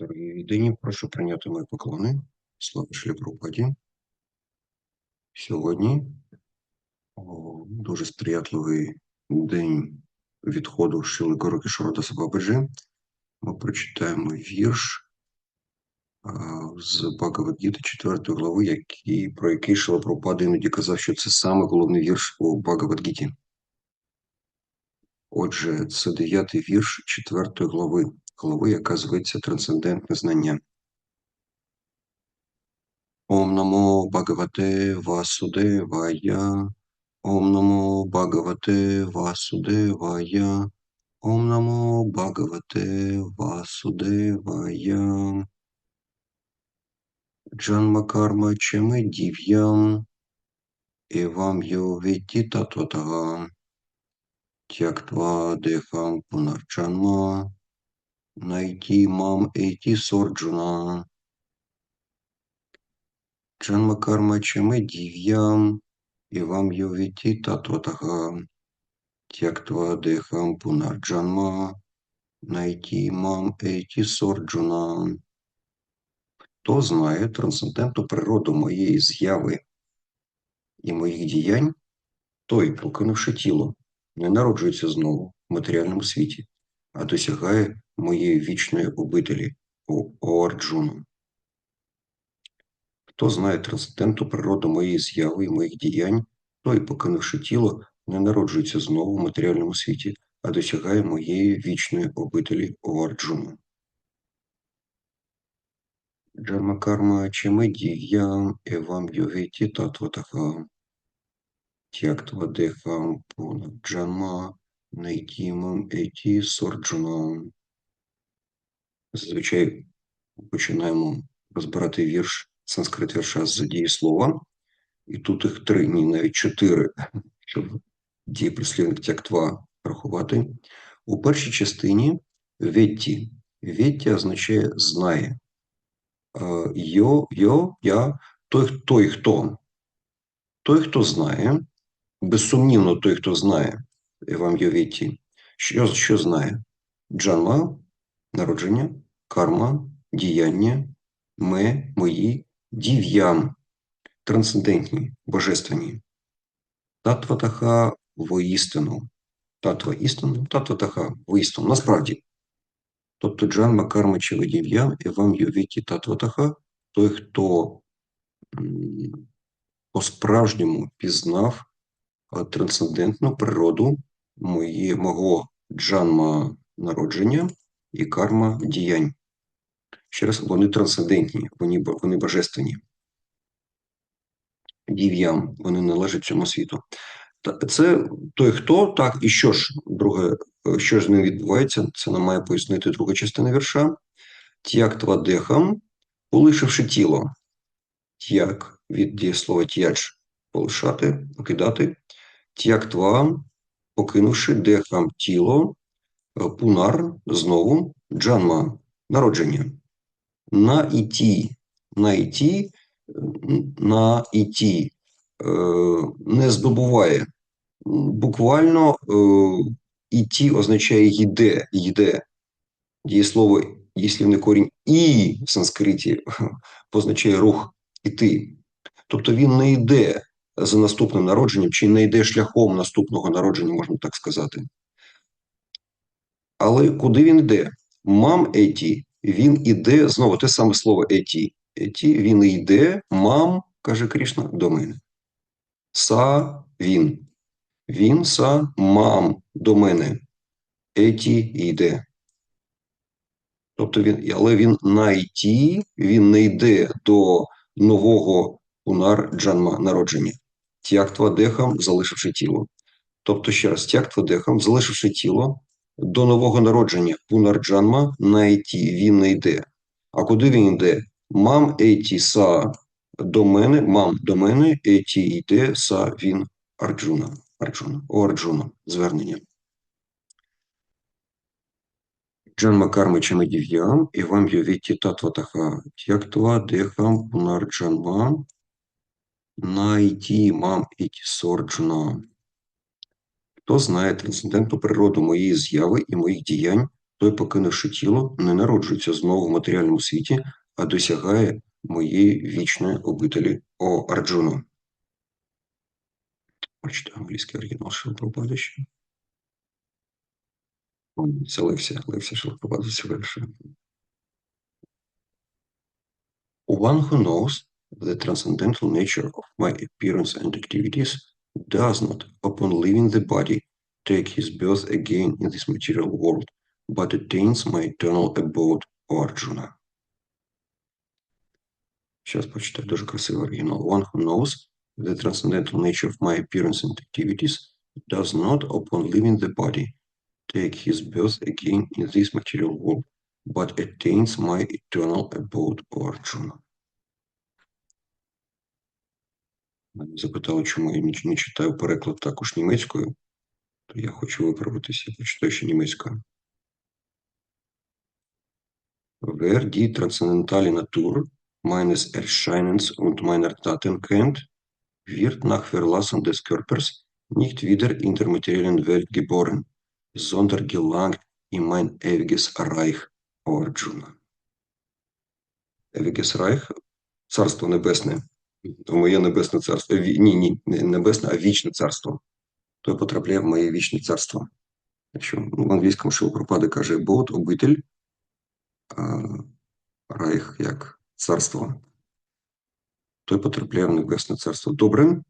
Дорогі віддані, прошу прийняти мої поклони. Слава Шлі Сьогодні о, дуже сприятливий день відходу Шили Гороки Шорода Бабаджі. Ми прочитаємо вірш а, з Багавадгіти 4 глави, який, про який Шила Прабхупада іноді казав, що це саме головний вірш у Багавадгіті. Отже, це дев'ятий вірш 4 глави, глави, яка зветься Трансцендентне знання. Ом намо Бхагавате Васудевая. Ом намо Васудевая. Ом намо Васудевая. Джанма карма чеми дів'ям. Евам йо віті татватага. Тяктва дехам пунарчанма. Найти мам еті сорджуна. Джанма карма чеми дів'ям. Івам йовіті татватага. Тяктва дехам пунарджанма. Найти мам еті сорджуна. Хто знає трансцендентну природу моєї з'яви і моїх діянь, той, покинувши тіло, не народжується знову в матеріальному світі, а досягає моєї вічної обителі у Оарджуну. Хто знає трансцендентну природу моєї з'яви і моїх діянь, той, покинувши тіло, не народжується знову в матеріальному світі, а досягає моєї вічної обителі у Арджуну. Джарма карма чими дів'ям евам йовіті татватаха. Тяктва дехам пунаджанма найтімам еті сорджунам. Зазвичай починаємо розбирати вірш, санскрит вірша з дієслова. І тут їх три, ні, навіть чотири, щоб дієприслівник тяктва рахувати. У першій частині ветті. Ветті означає знає. Е, Йо, йо, я, той, той, хто. Той, хто знає, безсумнівно той, хто знає, вам Ветті, що, що знає? Джанма, народження, карма, діяння, ме, мої, дів'ям, трансцендентні, божественні. Татватаха воістину. Татва істину, татватаха воістину. Насправді. Тобто джанма, карма чи видів'ям, і вам ювіті татватаха, той, хто по-справжньому пізнав трансцендентну природу мої, мого джанма народження і карма діянь. Ще раз, вони трансцендентні, вони, вони божественні. Дів'ям, вони належать цьому світу. Це той, хто, так, і що ж, друге, що ж з ним відбувається, це нам має пояснити друга частина вірша. Тяктва дехам, полишивши тіло. Тяк від дієслова тяч полишати, покидати. Тяктва, покинувши дехам тіло, пунар знову, джанма народження. На іті, на іті, на іті е, не здобуває. Буквально е, іті означає йде, йде. Дієслово, дієслівний корінь і в санскриті позначає рух іти. Тобто він не йде за наступним народженням, чи не йде шляхом наступного народження, можна так сказати. Але куди він йде? Мам еті, він іде, знову те саме слово еті. Еті, він йде, мам, каже Крішна, до мене. Са він. Він са мам до мене. Еті йде. Тобто він, але він на іті, він не йде до нового пунар джанма народження. Тяктва дехам, залишивши тіло. Тобто, ще раз, тяктва дехам, залишивши тіло, до нового народження пунарджанма на іті він не йде. А куди він йде? Мам еті са до мене, мам до мене, еті йде са він Арджуна. Арджуна. О Арджуна. Звернення. Джанма карма чами дів'ям, і вам йовіті татватаха, тяктва дехам пунарджанма, найті мам іті сорджуна. Хто знає трансцендентну природу моєї з'яви і моїх діянь, той, покинувши тіло, не народжується знову в матеріальному світі, а досягає моєї вічної обителі. О, Арджуно. Бачите, англійський оригінал Шилпропади ще. О, Це Левся, Левся Шилпропади це верше. One who knows the transcendental nature of my appearance and activities does not, upon leaving the body, take his birth again in this material world, but attains my eternal abode, O Arjuna. Сейчас почитаю, дуже красивий оригінал. One who knows the transcendental nature of my appearance and activities does not, upon leaving the body, take his birth again in this material world, but attains my eternal abode, O Arjuna. Мене Запитали, чому я не, читаю переклад також німецькою, то я хочу виправитися, я почитаю ще німецькою. Wer die transzendentale Natur meines Erscheinens und meiner Taten kennt, wird nach Verlassen des Körpers nicht wieder in der materiellen Welt geboren, sondern gelangt in mein ewiges Reich, O Arjuna. Ewiges Reich – Царство Небесне. В моє небесне царство. Ні, ні, не небесне, а вічне царство. Той потрапляє в моє вічне царство. Якщо в англійському Шилпропади каже «бот», обитель, а Райх як царство, той потрапляє в небесне царство. Добре.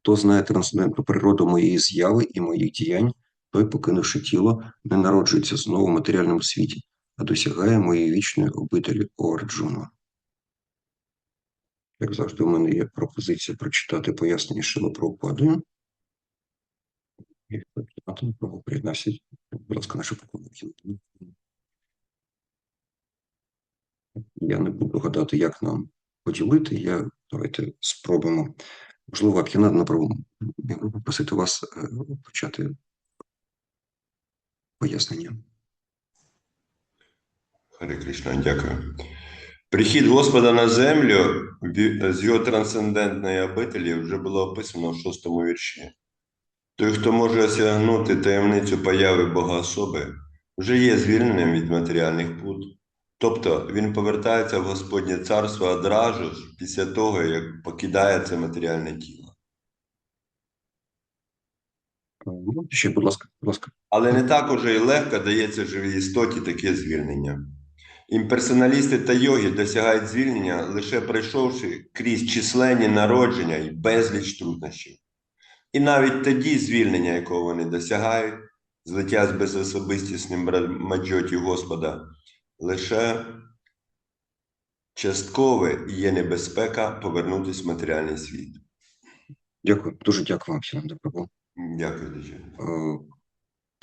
Хто знає трансцендентну природу моєї зяви і моїх діянь, той, покинувши тіло, не народжується знову в матеріальному світі, а досягає моєї вічної обителі О Арджуна. Як завжди, у мене є пропозиція прочитати пояснення Шила починати право будь ласка, нашу пропозицію. Я не буду гадати, як нам поділити. Я давайте спробуємо. Можливо, Акіна направо я буду попросити вас е, почати пояснення. Харе Кришна, дякую. Прихід Господа на землю з його трансцендентної обителі вже було описано в шостому вірші. Той, хто може осягнути таємницю появи Бога особи, вже є звільненим від матеріальних пут. Тобто він повертається в Господнє царство одразу ж після того, як покидає це матеріальне тіло. Ще, будь ласка, будь ласка. Але не так уже і легко дається живій істоті таке звільнення. Імперсоналісти та йоги досягають звільнення, лише пройшовши крізь численні народження і безліч труднощів. І навіть тоді звільнення, якого вони досягають, злиття з безособистісним маджоті Господа, лише часткове і є небезпека повернутися в матеріальний світ. Дякую, дуже дякую вам, Акіна Прабу. Дякую, дуже. Е,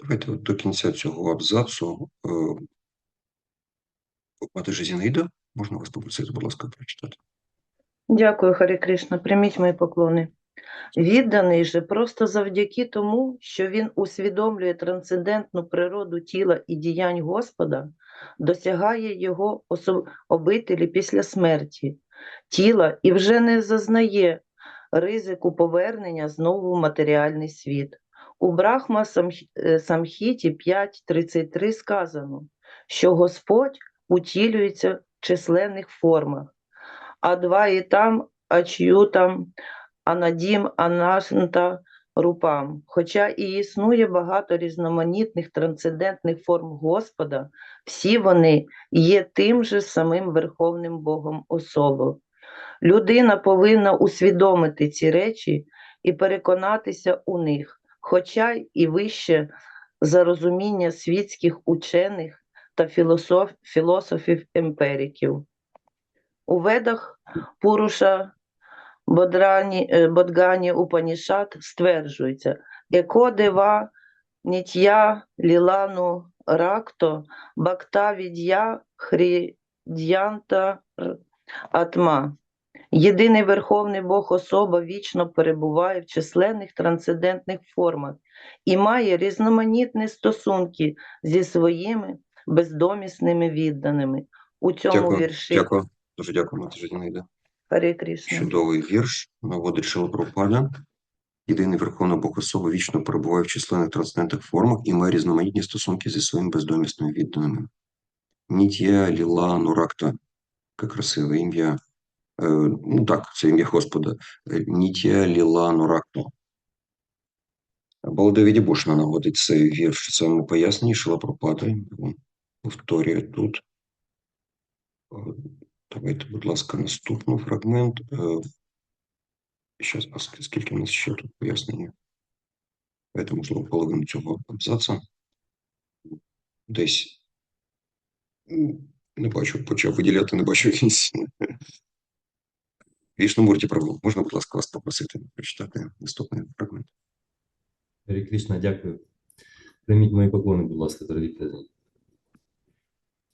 Давайте до кінця цього абзацу Пати Зінаїда, можна вас попросити, будь ласка, прочитати. Дякую, Харі Кришна. Прийміть мої поклони. Відданий же просто завдяки тому, що він усвідомлює трансцендентну природу тіла і діянь Господа, досягає його обителі після смерті тіла і вже не зазнає ризику повернення знову в матеріальний світ. У Брахма е, Самхіті 5.33 сказано, що Господь утілюється в численних формах. Адваїтам, Ачютам, Анадім, Анашнта, Рупам. Хоча і існує багато різноманітних трансцендентних форм Господа, всі вони є тим же самим Верховним Богом особою. Людина повинна усвідомити ці речі і переконатися у них, хоча і вище за розуміння світських учених та філософ, філософів-емпериків. У ведах Пуруша Бодрані, е, Бодгані Упанішат стверджується Еко дева нітя лілану ракто бакта відя хрідянта атма. Єдиний Верховний Бог особа вічно перебуває в численних трансцендентних формах і має різноманітні стосунки зі своїми бездомісними відданими. У цьому Дякую, вірші Дякую, дуже Зінаїда. Харі Чудовий вірш наводить Шила Прабхупада. єдиний Верховний Бог особа вічно перебуває в численних трансцендентних формах і має різноманітні стосунки зі своїм бездомісним відданими. Нітія Ліла Нуракта. Яке красиве ім'я. Е, ну так, це ім'я Господа. Е, Нітія Ліла Нуракта. Баладовіді Бушна наводить цей вірш в своєму поясненні Шилапропати. Повторює тут. Е, Давайте, будь ласка, наступний фрагмент. Зараз, а скільки у нас ще тут пояснення? Давайте, можливо, половину цього абзаца. Десь не бачу, почав виділяти, не бачу якийсь. Вічномурті Прабу. Можна, будь ласка, вас попросити прочитати наступний фрагмент. Кришна, дякую. Прийміть мої поклони, будь ласка, дорогі князі.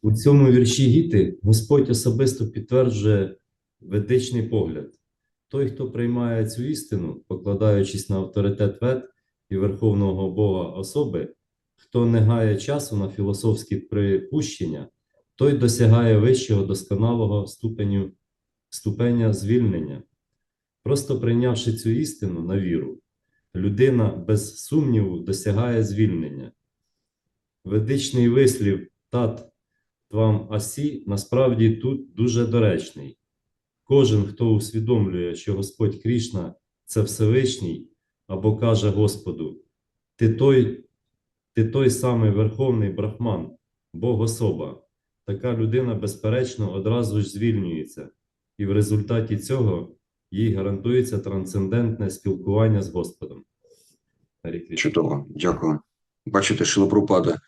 У цьому вірші Гіти Господь особисто підтверджує ведичний погляд. Той, хто приймає цю істину, покладаючись на авторитет вед і Верховного Бога особи, хто не гає часу на філософські припущення, той досягає вищого досконалого ступеню, ступеня звільнення. Просто прийнявши цю істину на віру, людина без сумніву досягає звільнення. Ведичний вислів тат твам асі насправді тут дуже доречний. Кожен, хто усвідомлює, що Господь Крішна це Всевишній, або каже Господу: Ти той, ти той самий Верховний Брахман, Бог особа. Така людина, безперечно, одразу ж звільнюється, і в результаті цього їй гарантується трансцендентне спілкування з Господом. Чудово, дякую. Бачите, Шилапрупада е,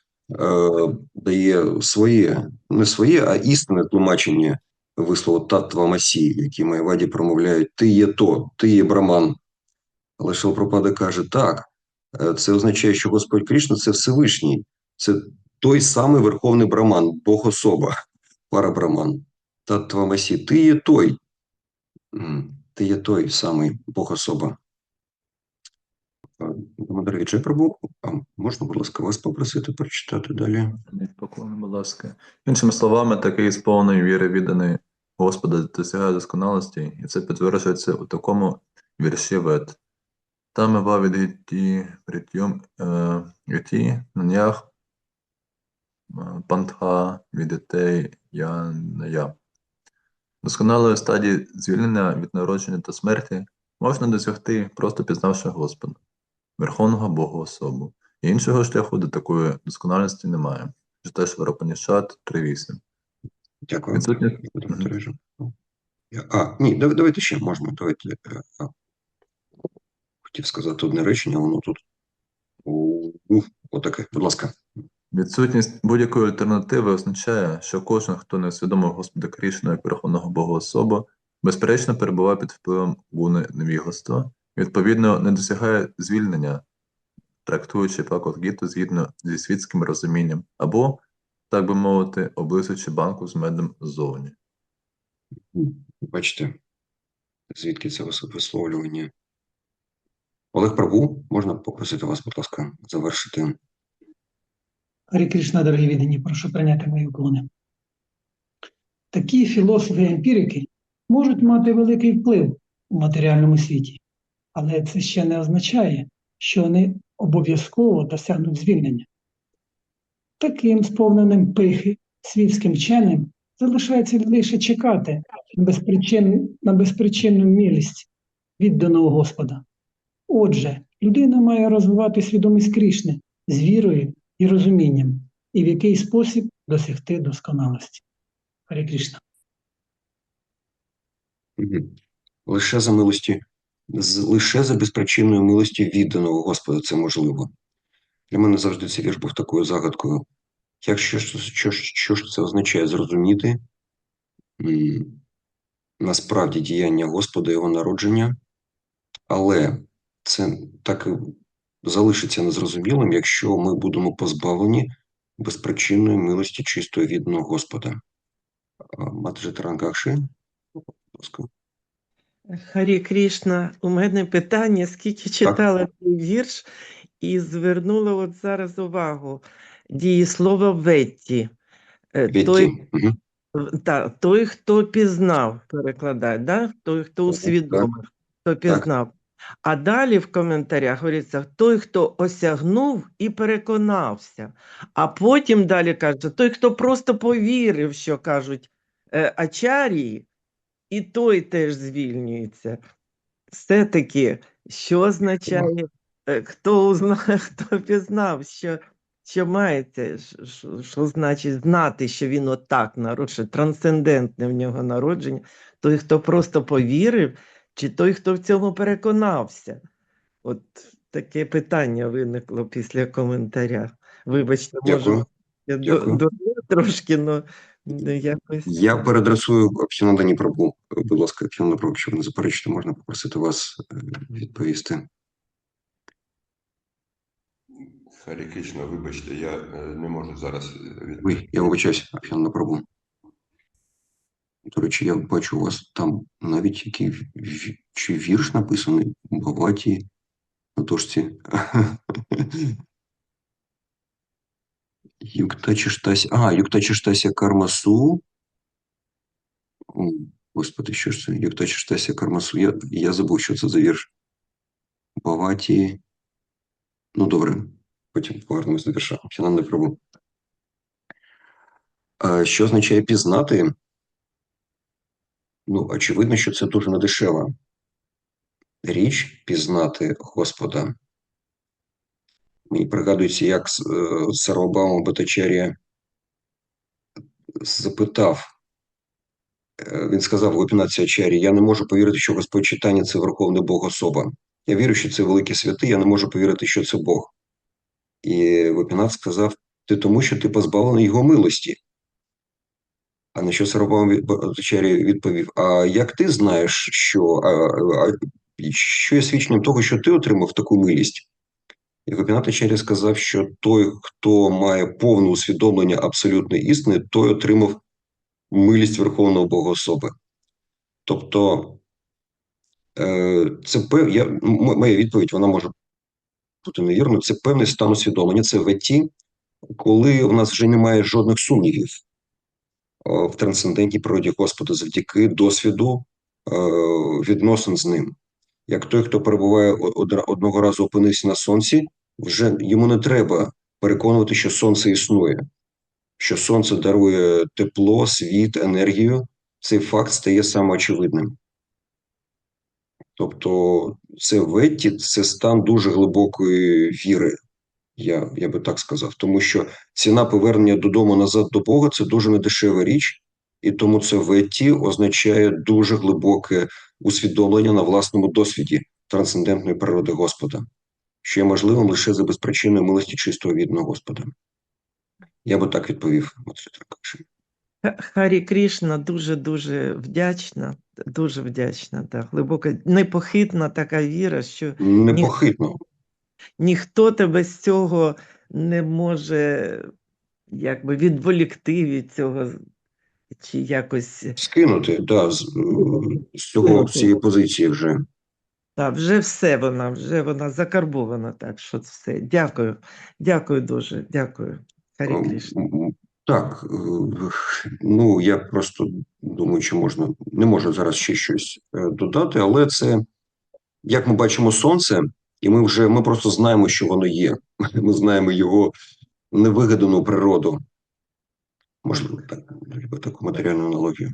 дає своє, не своє, а істинне тлумачення вислову Таттва Масі, які Майваді промовляють «ти є то, ти є Браман». Але Шилапрупада каже, так, е, це означає, що Господь Кришна – це Всевишній, це той самий Верховний Браман, Бог особа, Парабраман. Таттва Масі, ти є той, ти є той самий Бог особа. Дмитро Вічай Прабу, а можна, будь ласка, вас попросити прочитати далі? Поклони, будь ласка. Іншими словами, такий з повної віри відданий Господа досягає досконалості, і це підтверджується у такому вірші вет. Там ва від гіті притюм е, гіті нанях е, пантха від дітей я я. Досконалої стадії звільнення від народження та смерті можна досягти, просто пізнавши Господа, Верховного Бога особу. Іншого шляху до такої досконалості немає. Читаєш Варапанішат 3.8. Дякую. Дмитро А, ні, давайте ще можна. Давайте. е. Хотів сказати одне речення, воно тут. Отаке, будь ласка. Відсутність будь-якої альтернативи означає, що кожен, хто не усвідомив Господа Крішну як Верховного Бога особу, безперечно перебуває під впливом гуни невігластва, і, відповідно, не досягає звільнення, трактуючи Пакот Гіту згідно зі світським розумінням, або, так би мовити, облизуючи банку з медом ззовні. Бачите, звідки це висловлювання? Олег Прабу, можна попросити вас, будь ласка, завершити. Гарі Кришна, дорогі віддані, прошу прийняти мої уклони. Такі філософи-емпірики можуть мати великий вплив у матеріальному світі, але це ще не означає, що вони обов'язково досягнуть звільнення. Таким сповненим пихи світським вченим залишається лише чекати на, безпричин, на безпричинну милість відданого Господа. Отже, людина має розвивати свідомість Крішни з вірою і розумінням, і в який спосіб досягти досконалості. Харі Кришна. Мгм. Лише за милості, лише за безпричинною милості відданого Господа це можливо. Для мене завжди цей вірш був такою загадкою. Як що, що, що ж це означає зрозуміти насправді діяння Господа, Його народження, але це так і залишиться незрозумілим, якщо ми будемо позбавлені безпричинної милості чистої відданого Господа. Матже Тарангакши, будь ласка. Харі Крішна, у мене питання, скільки читала цей вірш і звернула от зараз увагу. Дієслово «ветті». Е, Той. Мгм. та, той, хто пізнав, перекладає, да? той, хто Так, усвідомив, хто пізнав. А далі в коментарях говориться, той, хто осягнув і переконався. А потім далі каже, той, хто просто повірив, що кажуть е, ачарії, і той теж звільнюється. Все-таки, що означає, е, хто узнає, хто пізнав, що, що мається, що, що, значить знати, що він отак народжує, трансцендентне в нього народження, той, хто просто повірив, чи той, хто в цьому переконався? От таке питання виникло після коментаря. Вибачте, може, Дякую. я Дякую. до, до трошки, але якось. Я переадресую Ксенода Дніпробу. Будь ласка, Дніпробу, якщо ви не заперечите, можна попросити вас е, відповісти. Харі Кришна, вибачте, я е, не можу зараз відповісти. Ой, я вибачаюсь, Ксенода Прабу. До речі, я бачу у вас там навіть який чи вірш написаний у Баваті на дошці. Юкта чиштася. А, Юкта чиштася кармасу. Господи, що ж це? Юкта чиштася кармасу. Я, я забув, що це за вірш. Баваті. Ну, добре. Потім повернемось до вірша. Фінал не пробу. Що означає пізнати? Ну, очевидно, що це дуже недешева річ пізнати Господа. Мені пригадується, як С- е, Батачарія запитав, е, він сказав в опінації Ачарі, я не можу повірити, що Господь читання – це Верховний Бог особа. Я вірю, що це великий святий, я не можу повірити, що це Бог. І Вопінат сказав, ти тому, що ти позбавлений його милості. А на що Сарвабаума Батачарі відповів, а як ти знаєш, що, а, а, що є свідченням того, що ти отримав таку милість? І Гопінат Ачарі сказав, що той, хто має повне усвідомлення абсолютної істини, той отримав милість Верховного Бога особи. Тобто, е, це пев... я... моя відповідь вона може бути невірною. Це певний стан усвідомлення, це веті, коли в нас вже немає жодних сумнівів е, в трансцендентній природі Господа завдяки досвіду е, відносин з ним. Як той, хто перебуває одного разу опинився на сонці, вже йому не треба переконувати, що сонце існує, що сонце дарує тепло, світ, енергію. Цей факт стає самоочевидним. Тобто, це ветті, це стан дуже глибокої віри, я, я би так сказав. Тому що ціна повернення додому назад до Бога це дуже недешева річ, і тому це ветті означає дуже глибоке усвідомлення на власному досвіді трансцендентної природи Господа, що є можливим лише за безпричинної милості чистого відного Господа. Я би так відповів. Харі Крішна дуже-дуже вдячна, дуже вдячна, так, глибока, непохитна така віра, що Непохитно. ніхто тебе з цього не може якби відволікти від цього чи якось. Скинути, да, з, з цього з цієї позиції вже. Так, вже все вона, вже вона закарбована, так що все. Дякую, дякую дуже, дякую. Харі Ем, Так, е, ну я просто думаю, чи можна не можу зараз ще щось е, додати, але це як ми бачимо сонце, і ми вже ми просто знаємо, що воно є. Ми знаємо його невигадану природу. Можливо, так таку матеріальну аналогію.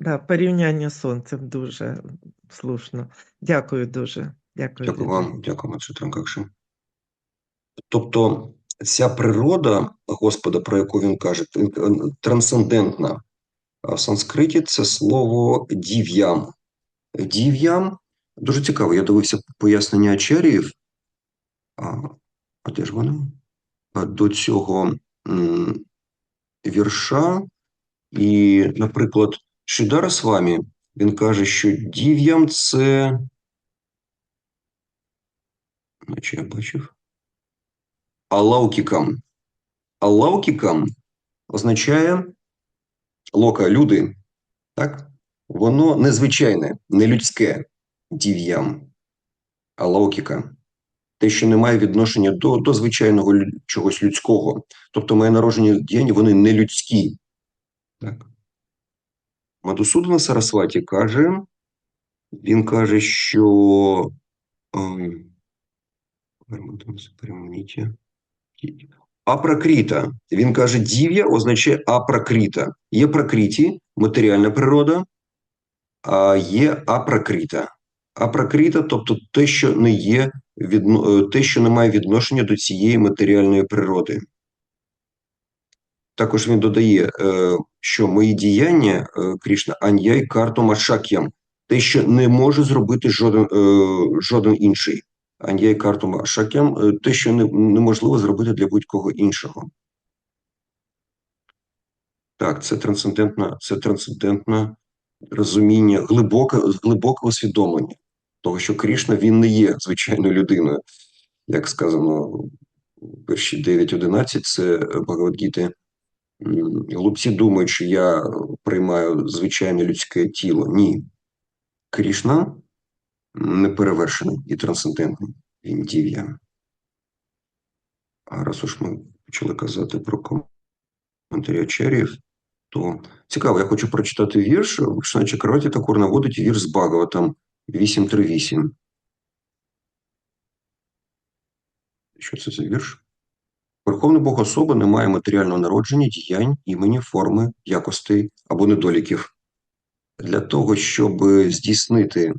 Да, порівняння з сонцем дуже слушно. Дякую дуже. Дякую. Дякую дуже. вам, дякую, Мацу Транкакши. Тобто, ця природа Господа, про яку він каже, трансцендентна. А в санскриті це слово дів'ям. Дів'ям дуже цікаво. Я дивився пояснення ачаріїв. А, а де ж вони? До цього м, вірша. І, наприклад, Шидара з вами він каже, що дів'ям це. Наче я бачив. Алаукікам. Алаукікам означає лока, люди, так? Воно незвичайне, не людське дів'ям. Алаукіка. Те, що не має відношення до, до звичайного чогось людського. Тобто, має народження діяння, вони не людські. Так. Мадусудана Сарасваті каже, він каже, що Ем. Апракріта. Він каже, дів'я означає апракріта. Є пракріті, матеріальна природа, а є апракріта. Апракріта, тобто те, що не є е, те, що не має відношення до цієї матеріальної природи. Також він додає, е, що мої діяння, е, Крішна, аньяй карту машак'ям, те, що не може зробити жоден, е, жоден інший. Аньяй карту машак'ям, е, те, що неможливо зробити для будь-кого іншого. Так, це трансцендентне, це трансцендентне розуміння, глибоке, глибоке усвідомлення того, що Крішна він не є звичайною людиною. Як сказано в верші 9.11, це Бхагавадгіти. Глупці думають, що я приймаю звичайне людське тіло. Ні. Крішна неперевершений і трансцендентний. Він дів'я. А раз уж ми почали казати про коментарі Ачар'їв, то цікаво, я хочу прочитати вірш. Вишна Чакраваті Такур наводить вірш з Багаватам 838. Що це за вірш? Верховний Бог особа не має матеріального народження, діянь, імені, форми, якостей або недоліків. Для того, щоб здійснити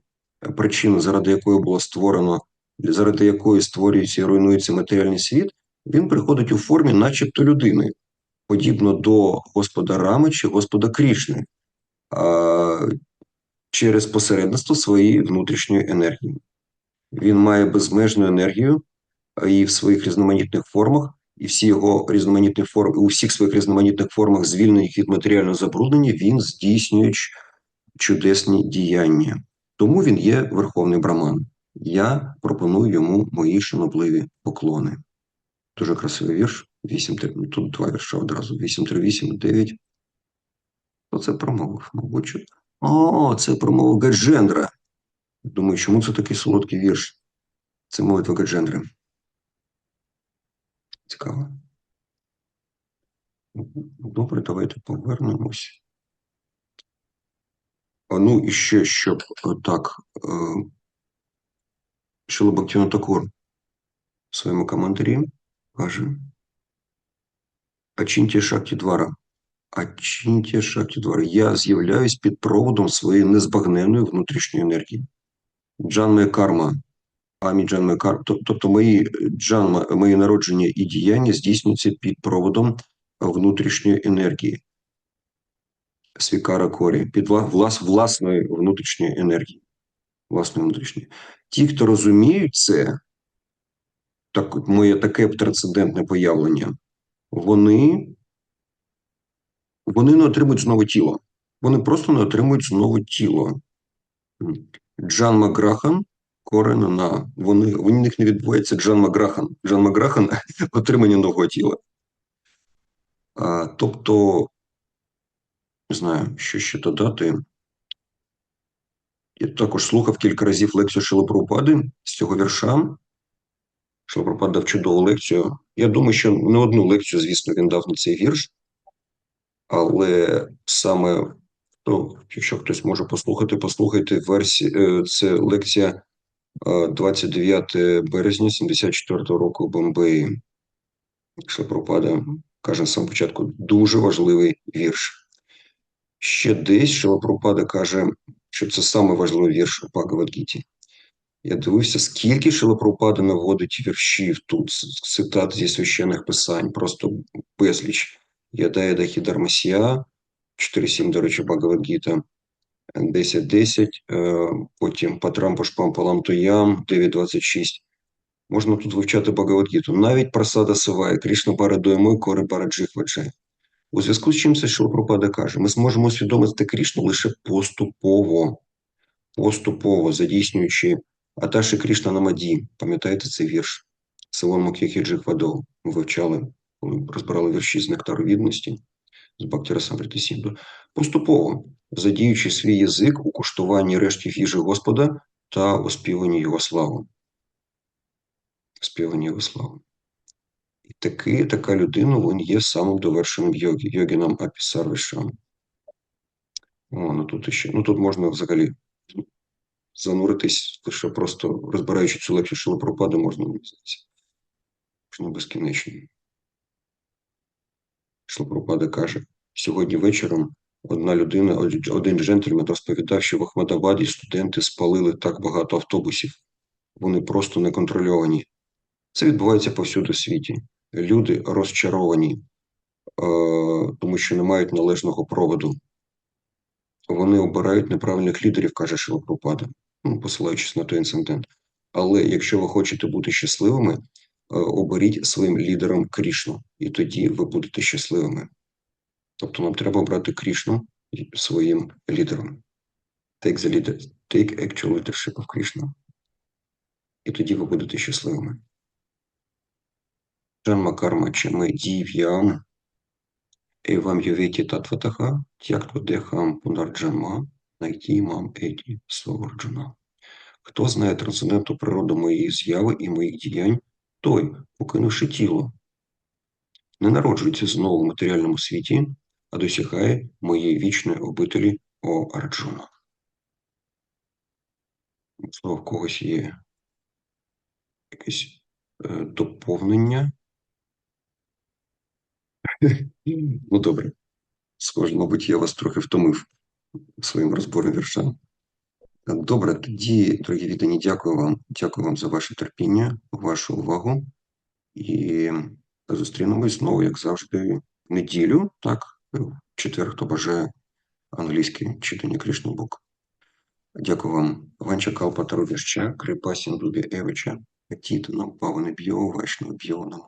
причину, заради якої було створено, заради якої створюється і руйнується матеріальний світ, він приходить у формі, начебто людини, подібно до Господа Рами чи Господа Крішни, через посередництво своєї внутрішньої енергії. Він має безмежну енергію і в своїх різноманітних формах, і всі його різноманітні форми, у всіх своїх різноманітних формах, звільнених від матеріального забруднення, він здійснює чудесні діяння. Тому він є Верховний Браман. Я пропоную йому мої шанобливі поклони. Дуже красивий вірш. 8, три- тут два вірша одразу. 8, 3, 8, 9. Хто це промовив? Мабуть, О, це промовив Гаджендра. Думаю, чому це такий солодкий вірш? Це молитва Гаджендри. Цікаво. Добре, давайте повернемось. Ну, і ще, щоб е, так. Е, Шила Бактіно Такур в своєму коментарі каже Ачінтія Шакті Двара. Ачінтія Шакті Двара. Я з'являюсь під проводом своєї незбагненної внутрішньої енергії. Джанме карма. Амі Джанме карма. Тобто мої джанма, мої народження і діяння здійснюються під проводом внутрішньої енергії. Свікара Корі, під влас, власної внутрішньої енергії. Власної внутрішньої. Ті, хто розуміють це, так, моє таке трансцендентне появлення, вони, вони не отримують знову тіло. Вони просто не отримують знову тіло. Джан Макграхан, корена на. Вони, в них не відбувається Джан Макграхан. Джан Макграхан отримання нового тіла. А, тобто, не знаю, що ще додати. Я також слухав кілька разів лекцію Шилопрупади з цього вірша. Шилопрупад дав чудову лекцію. Я думаю, що не одну лекцію, звісно, він дав на цей вірш. Але саме, ну, якщо хтось може послухати, послухайте версії. е, Це лекція 29 березня 74-го року в Бомбеї. Шилопрупада каже на самому початку дуже важливий вірш. Ще десь Шилопрупада каже, що це саме важливий вірш у Бхагавадгіті. Я дивився, скільки Шилопрупада наводить віршів тут, цитат зі священних писань, просто безліч. Ядая Дахі Дармасія, 4.7, до речі, Бхагавадгіта, 10.10, е, потім Патрам Пушпам Палам Туям, 9.26. Можна тут вивчати Бхагавадгіту. Навіть Прасада Сиває, Кришна Парадуємо, Кори Параджихваджи. У зв'язку з чим це Шилопрупада каже, ми зможемо усвідомити Крішну лише поступово, поступово задійснюючи Аташі Крішна Намаді. Пам'ятаєте цей вірш? Селон Мок'яхіджих Вадов. Ми вивчали, розбирали вірші з нектару відності, з Бактірасампритисінду, Поступово, задіючи свій язик у куштуванні рештів їжі Господа та оспіванні його славу. Співанні його славу. І таки, така людина, він є самим довершеним йогі, йогіном Апісарвишам. О, ну тут ще, ну тут можна взагалі зануритись, лише просто розбираючи цю лекцію Шилопропади, можна здається. Безкінечно. Шилопропада каже, сьогодні вечором одна людина, один джентльмен розповідав, що в Ахмедабаді студенти спалили так багато автобусів. Вони просто неконтрольовані. Це відбувається повсюди в світі. Люди розчаровані, е, тому що не мають належного проводу. Вони обирають неправильних лідерів, каже Шилопропада, ну, посилаючись на той інцидент. Але якщо ви хочете бути щасливими, оберіть своїм лідером Крішну, і тоді ви будете щасливими. Тобто нам треба обрати Крішну своїм лідером. Take the leader, take actual leadership of Krishna. І тоді ви будете щасливими. Джанма карма чами дів'ям евам юветі татватаха тяктвадехам пунарджанма найти мам еті словарджуна. Хто знає трансцендентну природу моєї зяви і моїх діянь, той, покинувши тіло, не народжується знову в матеріальному світі, а досягає моєї вічної обителі О Арджуна. Можливо, в когось є якесь е, доповнення. Ну, добре. Схоже, мабуть, я вас трохи втомив своїм розбором вірша. Добре, тоді, дорогі віддані, дякую вам. Дякую вам за ваше терпіння, вашу увагу. І зустрінемось знову, як завжди, в неділю, так, в четвер, хто бажає англійське читання Кришна Бук. Дякую вам. Ванча Калпа Тарудяща, Крипа Сіндубі Евича, Тітаном, Паване Бьо, Вайшнав Бьоном.